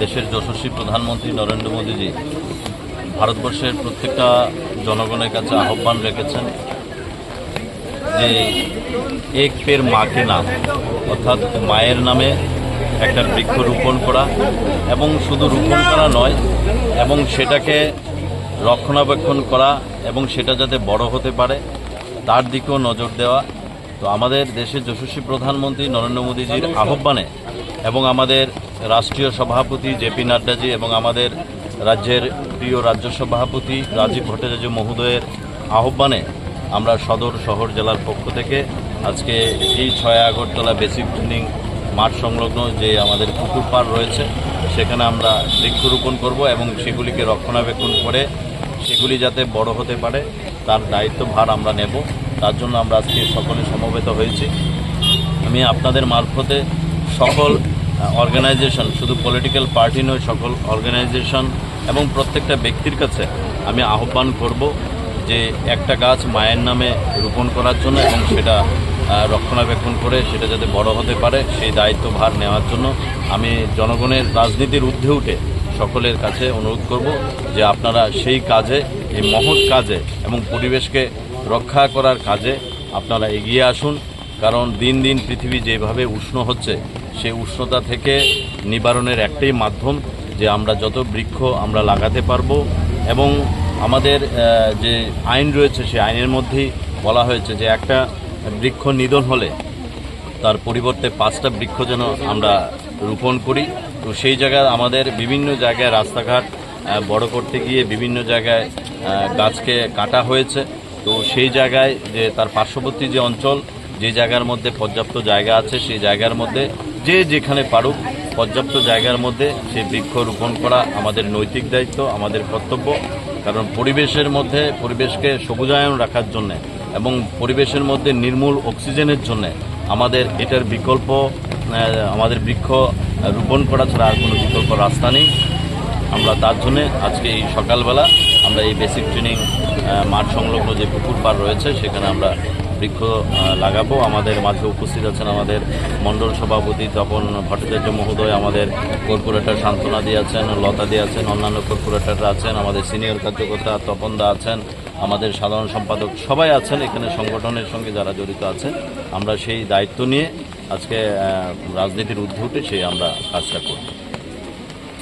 দেশের যশস্বী প্রধানমন্ত্রী নরেন্দ্র মোদীজি ভারতবর্ষের প্রত্যেকটা জনগণের কাছে আহ্বান রেখেছেন যে এক পের মাকে নাম, অর্থাৎ মায়ের নামে একটা বৃক্ষ রোপণ করা এবং শুধু রোপণ করা নয়, এবং সেটাকে রক্ষণাবেক্ষণ করা এবং সেটা যাতে বড় হতে পারে, তার দিকেও নজর দেওয়া তো আমাদের দেশের যশস্বী প্রধানমন্ত্রী নরেন্দ্র মোদীজির আহ্বানে এবং আমাদের রাষ্ট্রীয় সভাপতি জেপি নাড্ডাজি এবং আমাদের রাজ্যের প্রিয় রাজ্য সভাপতি রাজীব ভট্টাচার্য মহোদয়ের আহ্বানে আমরা সদর শহর জেলার পক্ষ থেকে আজকে এই ছয় আগরতলা বেসিক ট্রেনিং মাঠ সংলগ্ন যে আমাদের পুকুর পাড় রয়েছে, সেখানে আমরা বৃক্ষরোপণ করব এবং সেগুলিকে রক্ষণাবেক্ষণ করে সেগুলি যাতে বড় হতে পারে, তার দায়িত্বভার আমরা নেব। তার জন্য আমরা আজকে সকলে সমবেত হয়েছি। আমি আপনাদের মারফতে সকল অর্গানাইজেশন শুধু পলিটিক্যাল পার্টি নয়, সকল অর্গানাইজেশন এবং প্রত্যেকটা ব্যক্তির কাছে আমি আহ্বান করব যে একটা গাছ মায়ের নামে রোপণ করার জন্য এবং সেটা রক্ষণাবেক্ষণ করে সেটা যাতে বড় হতে পারে, সেই দায়িত্বভার নেওয়ার জন্য আমি জনগণের রাজনীতির ঊর্ধ্বে উঠে সকলের কাছে অনুরোধ করব যে আপনারা সেই কাজে, এই মহৎ কাজে এবং পরিবেশকে রক্ষা করার কাজে আপনারা এগিয়ে আসুন, কারণ দিন দিন পৃথিবী যেভাবে উষ্ণ হচ্ছে, সেই উষ্ণতা থেকে নিবারণের একটাই মাধ্যম যে আমরা যত বৃক্ষ আমরা লাগাতে পারব এবং আমাদের যে আইন রয়েছে সেই আইনের মধ্যেই বলা হয়েছে যে একটা বৃক্ষ নিধন হলে তার পরিবর্তে পাঁচটা বৃক্ষ যেন আমরা রোপণ করি। তো সেই জায়গায় আমাদের বিভিন্ন জায়গায় রাস্তাঘাট বড় করতে গিয়ে বিভিন্ন জায়গায় গাছকে কাটা হয়েছে। তো সেই জায়গায় যে তার পার্শ্ববর্তী যে অঞ্চল, যে জায়গার মধ্যে পর্যাপ্ত জায়গা আছে, সেই জায়গার মধ্যে যে যেখানে পারুক পর্যাপ্ত জায়গার মধ্যে সেই বৃক্ষ রোপণ করা আমাদের নৈতিক দায়িত্ব, আমাদের কর্তব্য। কারণ পরিবেশের মধ্যে পরিবেশকে সবুজায়ন রাখার জন্যে এবং পরিবেশের মধ্যে নির্মূল অক্সিজেনের জন্যে আমাদের এটার বিকল্প আমাদের বৃক্ষ রোপণ করা ছাড়া আর কোনো বিকল্প রাস্তা নেই। আমরা তার জন্যে আজকে এই সকালবেলা আমরা এই বেসিক ট্রেনিং মাঠ সংলগ্ন যে পুকুর পাড় রয়েছে, সেখানে আমরা বৃক্ষ লাগাবো। আমাদের মাঝে উপস্থিত আছেন আমাদের মণ্ডল সভাপতি তপন ভট্টাচার্য মহোদয়, আমাদের কর্পোরেটর সান্ত্বনা দিয়ে আছেন, লতা দিয়ে আছেন, অন্যান্য কর্পোরেটররা আছেন, আমাদের সিনিয়র কার্যকর্তা তপন দা আছেন, আমাদের সাধারণ সম্পাদক সবাই আছেন, এখানে সংগঠনের সঙ্গে যারা জড়িত আছেন। আমরা সেই দায়িত্ব নিয়ে আজকে রাজনীতির উঠে সেই আমরা কাজটা করব।